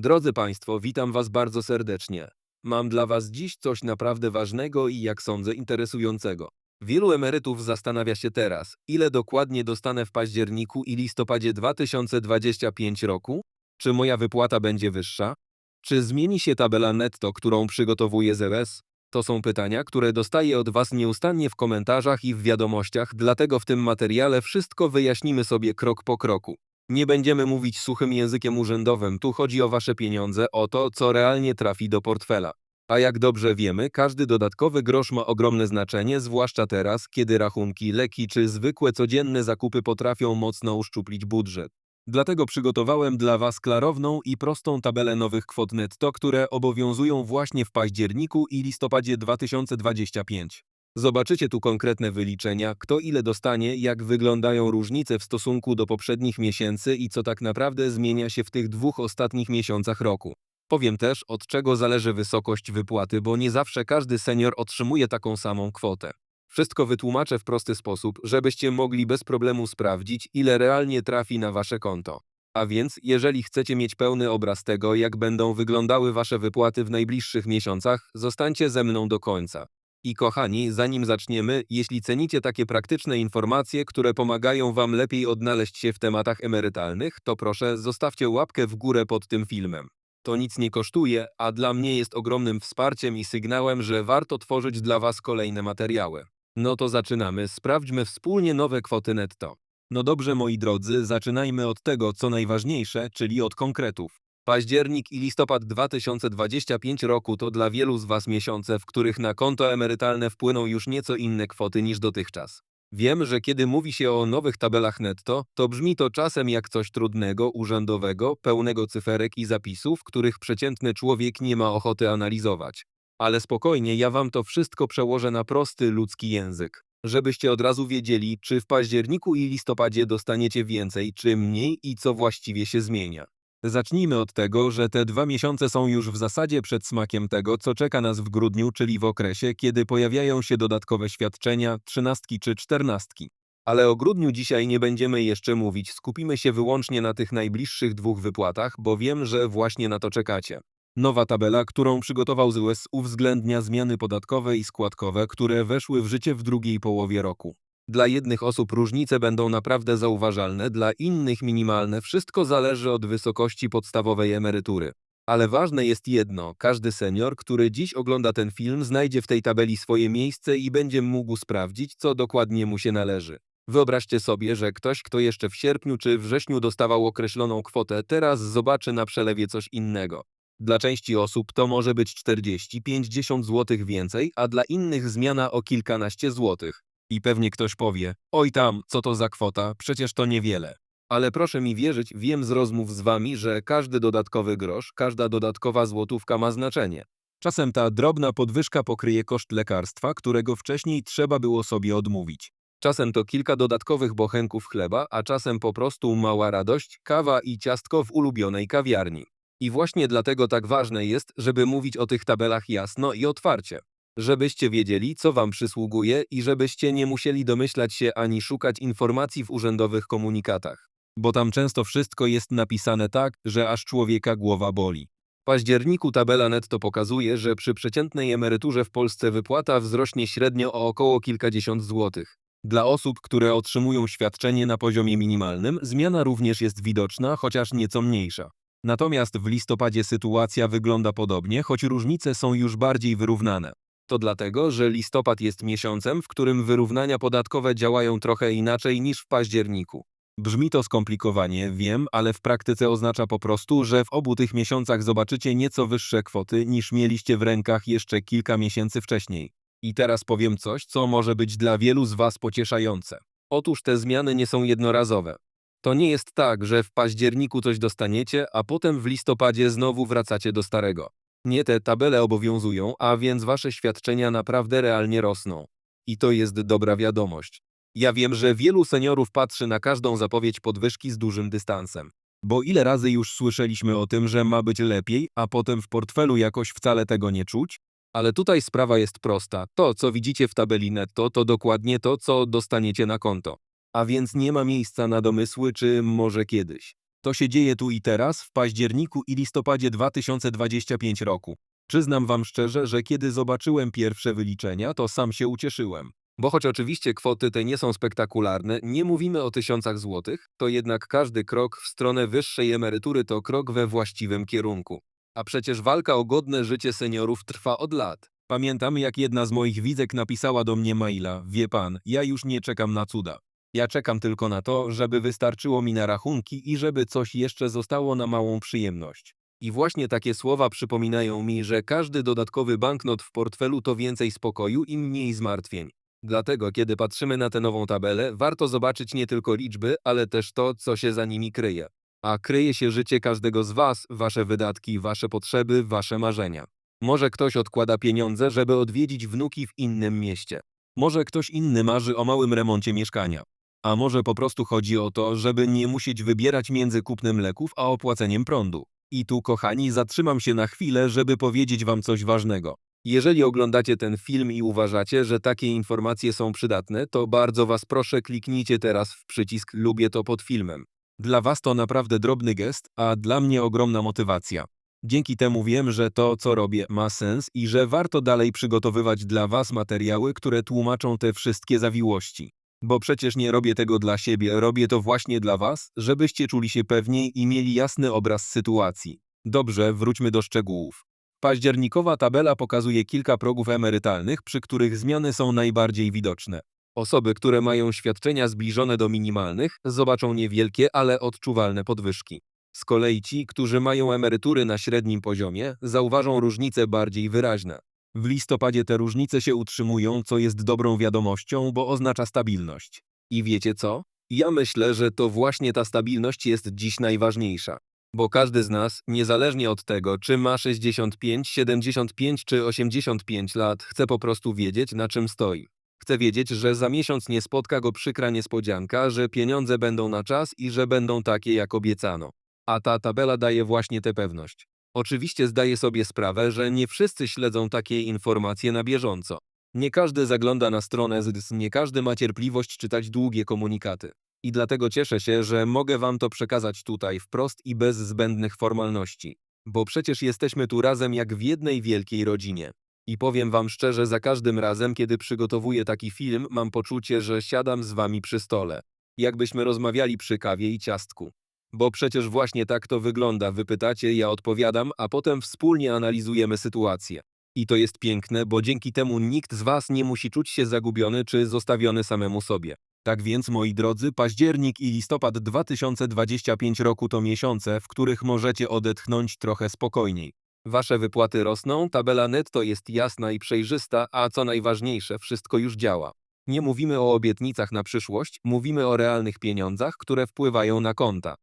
Drodzy Państwo, witam Was bardzo serdecznie. Mam dla Was dziś coś naprawdę ważnego i jak sądzę interesującego. Wielu emerytów zastanawia się teraz, ile dokładnie dostanę w październiku i listopadzie 2025 roku? Czy moja wypłata będzie wyższa? Czy zmieni się tabela netto, którą przygotowuje ZS? To są pytania, które dostaję od Was nieustannie w komentarzach i w wiadomościach, dlatego w tym materiale wszystko wyjaśnimy sobie krok po kroku. Nie będziemy mówić suchym językiem urzędowym, tu chodzi o Wasze pieniądze, o to, co realnie trafi do portfela. A jak dobrze wiemy, każdy dodatkowy grosz ma ogromne znaczenie, zwłaszcza teraz, kiedy rachunki, leki czy zwykłe codzienne zakupy potrafią mocno uszczuplić budżet. Dlatego przygotowałem dla Was klarowną i prostą tabelę nowych kwot netto, które obowiązują właśnie w październiku i listopadzie 2025. Zobaczycie tu konkretne wyliczenia, kto ile dostanie, jak wyglądają różnice w stosunku do poprzednich miesięcy i co tak naprawdę zmienia się w tych dwóch ostatnich miesiącach roku. Powiem też, od czego zależy wysokość wypłaty, bo nie zawsze każdy senior otrzymuje taką samą kwotę. Wszystko wytłumaczę w prosty sposób, żebyście mogli bez problemu sprawdzić, ile realnie trafi na wasze konto. A więc, jeżeli chcecie mieć pełny obraz tego, jak będą wyglądały wasze wypłaty w najbliższych miesiącach, zostańcie ze mną do końca. I kochani, zanim zaczniemy, jeśli cenicie takie praktyczne informacje, które pomagają Wam lepiej odnaleźć się w tematach emerytalnych, to proszę zostawcie łapkę w górę pod tym filmem. To nic nie kosztuje, a dla mnie jest ogromnym wsparciem i sygnałem, że warto tworzyć dla Was kolejne materiały. No to zaczynamy, sprawdźmy wspólnie nowe kwoty netto. No dobrze moi drodzy, zaczynajmy od tego, co najważniejsze, czyli od konkretów. Październik i listopad 2025 roku to dla wielu z Was miesiące, w których na konto emerytalne wpłyną już nieco inne kwoty niż dotychczas. Wiem, że kiedy mówi się o nowych tabelach netto, to brzmi to czasem jak coś trudnego, urzędowego, pełnego cyferek i zapisów, których przeciętny człowiek nie ma ochoty analizować. Ale spokojnie, ja Wam to wszystko przełożę na prosty ludzki język. Żebyście od razu wiedzieli, czy w październiku i listopadzie dostaniecie więcej, czy mniej i co właściwie się zmienia. Zacznijmy od tego, że te dwa miesiące są już w zasadzie przed smakiem tego, co czeka nas w grudniu, czyli w okresie, kiedy pojawiają się dodatkowe świadczenia, trzynastki czy czternastki. Ale o grudniu dzisiaj nie będziemy jeszcze mówić, skupimy się wyłącznie na tych najbliższych dwóch wypłatach, bo wiem, że właśnie na to czekacie. Nowa tabela, którą przygotował ZUS, uwzględnia zmiany podatkowe i składkowe, które weszły w życie w drugiej połowie roku. Dla jednych osób różnice będą naprawdę zauważalne, dla innych minimalne. Wszystko zależy od wysokości podstawowej emerytury. Ale ważne jest jedno: każdy senior, który dziś ogląda ten film, znajdzie w tej tabeli swoje miejsce i będzie mógł sprawdzić, co dokładnie mu się należy. Wyobraźcie sobie, że ktoś, kto jeszcze w sierpniu czy wrześniu dostawał określoną kwotę, teraz zobaczy na przelewie coś innego. Dla części osób to może być 40-50 zł więcej, a dla innych zmiana o kilkanaście złotych. I pewnie ktoś powie, oj tam, co to za kwota, przecież to niewiele. Ale proszę mi wierzyć, wiem z rozmów z wami, że każdy dodatkowy grosz, każda dodatkowa złotówka ma znaczenie. Czasem ta drobna podwyżka pokryje koszt lekarstwa, którego wcześniej trzeba było sobie odmówić. Czasem to kilka dodatkowych bochenków chleba, a czasem po prostu mała radość, kawa i ciastko w ulubionej kawiarni. I właśnie dlatego tak ważne jest, żeby mówić o tych tabelach jasno i otwarcie żebyście wiedzieli, co wam przysługuje i żebyście nie musieli domyślać się ani szukać informacji w urzędowych komunikatach. Bo tam często wszystko jest napisane tak, że aż człowieka głowa boli. W październiku tabela netto pokazuje, że przy przeciętnej emeryturze w Polsce wypłata wzrośnie średnio o około kilkadziesiąt złotych. Dla osób, które otrzymują świadczenie na poziomie minimalnym, zmiana również jest widoczna, chociaż nieco mniejsza. Natomiast w listopadzie sytuacja wygląda podobnie, choć różnice są już bardziej wyrównane. To dlatego, że listopad jest miesiącem, w którym wyrównania podatkowe działają trochę inaczej niż w październiku. Brzmi to skomplikowanie, wiem, ale w praktyce oznacza po prostu, że w obu tych miesiącach zobaczycie nieco wyższe kwoty niż mieliście w rękach jeszcze kilka miesięcy wcześniej. I teraz powiem coś, co może być dla wielu z Was pocieszające. Otóż te zmiany nie są jednorazowe. To nie jest tak, że w październiku coś dostaniecie, a potem w listopadzie znowu wracacie do starego. Nie te tabele obowiązują, a więc wasze świadczenia naprawdę realnie rosną. I to jest dobra wiadomość. Ja wiem, że wielu seniorów patrzy na każdą zapowiedź podwyżki z dużym dystansem. Bo ile razy już słyszeliśmy o tym, że ma być lepiej, a potem w portfelu jakoś wcale tego nie czuć? Ale tutaj sprawa jest prosta. To, co widzicie w tabeli netto, to dokładnie to, co dostaniecie na konto. A więc nie ma miejsca na domysły, czy może kiedyś. To się dzieje tu i teraz, w październiku i listopadzie 2025 roku. Przyznam wam szczerze, że kiedy zobaczyłem pierwsze wyliczenia, to sam się ucieszyłem. Bo choć oczywiście kwoty te nie są spektakularne, nie mówimy o tysiącach złotych, to jednak każdy krok w stronę wyższej emerytury to krok we właściwym kierunku. A przecież walka o godne życie seniorów trwa od lat. Pamiętam, jak jedna z moich widzek napisała do mnie maila: Wie pan, ja już nie czekam na cuda. Ja czekam tylko na to, żeby wystarczyło mi na rachunki i żeby coś jeszcze zostało na małą przyjemność. I właśnie takie słowa przypominają mi, że każdy dodatkowy banknot w portfelu to więcej spokoju i mniej zmartwień. Dlatego, kiedy patrzymy na tę nową tabelę, warto zobaczyć nie tylko liczby, ale też to, co się za nimi kryje. A kryje się życie każdego z Was, Wasze wydatki, Wasze potrzeby, Wasze marzenia. Może ktoś odkłada pieniądze, żeby odwiedzić wnuki w innym mieście. Może ktoś inny marzy o małym remoncie mieszkania. A może po prostu chodzi o to, żeby nie musieć wybierać między kupnem leków a opłaceniem prądu. I tu, kochani, zatrzymam się na chwilę, żeby powiedzieć Wam coś ważnego. Jeżeli oglądacie ten film i uważacie, że takie informacje są przydatne, to bardzo Was proszę kliknijcie teraz w przycisk Lubię to pod filmem. Dla Was to naprawdę drobny gest, a dla mnie ogromna motywacja. Dzięki temu wiem, że to, co robię, ma sens i że warto dalej przygotowywać dla Was materiały, które tłumaczą te wszystkie zawiłości. Bo przecież nie robię tego dla siebie, robię to właśnie dla Was, żebyście czuli się pewniej i mieli jasny obraz sytuacji. Dobrze, wróćmy do szczegółów. Październikowa tabela pokazuje kilka progów emerytalnych, przy których zmiany są najbardziej widoczne. Osoby, które mają świadczenia zbliżone do minimalnych, zobaczą niewielkie, ale odczuwalne podwyżki. Z kolei ci, którzy mają emerytury na średnim poziomie, zauważą różnice bardziej wyraźne. W listopadzie te różnice się utrzymują, co jest dobrą wiadomością, bo oznacza stabilność. I wiecie co? Ja myślę, że to właśnie ta stabilność jest dziś najważniejsza. Bo każdy z nas, niezależnie od tego, czy ma 65, 75 czy 85 lat, chce po prostu wiedzieć, na czym stoi. Chce wiedzieć, że za miesiąc nie spotka go przykra niespodzianka, że pieniądze będą na czas i że będą takie, jak obiecano. A ta tabela daje właśnie tę pewność. Oczywiście zdaję sobie sprawę, że nie wszyscy śledzą takie informacje na bieżąco. Nie każdy zagląda na stronę ZDS, nie każdy ma cierpliwość czytać długie komunikaty. I dlatego cieszę się, że mogę Wam to przekazać tutaj wprost i bez zbędnych formalności. Bo przecież jesteśmy tu razem jak w jednej wielkiej rodzinie. I powiem Wam szczerze, za każdym razem, kiedy przygotowuję taki film, mam poczucie, że siadam z Wami przy stole. Jakbyśmy rozmawiali przy kawie i ciastku. Bo przecież właśnie tak to wygląda. Wy pytacie, ja odpowiadam, a potem wspólnie analizujemy sytuację. I to jest piękne, bo dzięki temu nikt z Was nie musi czuć się zagubiony czy zostawiony samemu sobie. Tak więc, moi drodzy, październik i listopad 2025 roku to miesiące, w których możecie odetchnąć trochę spokojniej. Wasze wypłaty rosną, tabela netto jest jasna i przejrzysta, a co najważniejsze, wszystko już działa. Nie mówimy o obietnicach na przyszłość, mówimy o realnych pieniądzach, które wpływają na konta.